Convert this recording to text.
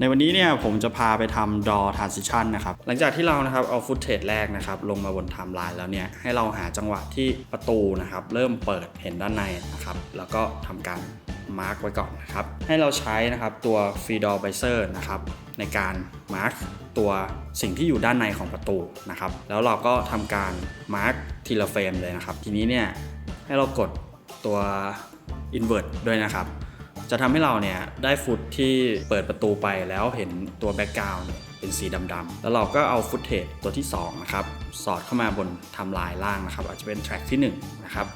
ในวันนี้เนี่ยผมจะพาไปทำ draw transition นะครับ หลังจากที่เรานะครับเอาฟุตเทจแรกนะครับลงมาบนไทม์ไลน์แล้วเนี่ยให้เราหาจังหวะที่ประตูนะครับเริ่มเปิดเห็นด้านในนะครับแล้วก็ทำการมาร์กไว้ก่อนนะครับ ให้เราใช้นะครับตัว free d o r b i z e r นะครับในการมาร์กตัวสิ่งที่อยู่ด้านในของประตูนะครับ แล้วเราก็ทำการมาร์กทีละเฟรมเลยนะครับ ทีนี้เนี่ยให้เรากดตัว invert ด้วยนะครับ จะทำให้เราเนี่ยได้ฟุตที่เปิดประตูไปแล้วเห็นตัวแบ็กกราวน์เป็นสีดำๆ แล้วเราก็เอาฟุตเทจตัวที่2นะครับสอดเข้ามาบนทำลายล่างนะครับ อาจจะเป็นแทร็กที่1นะครับ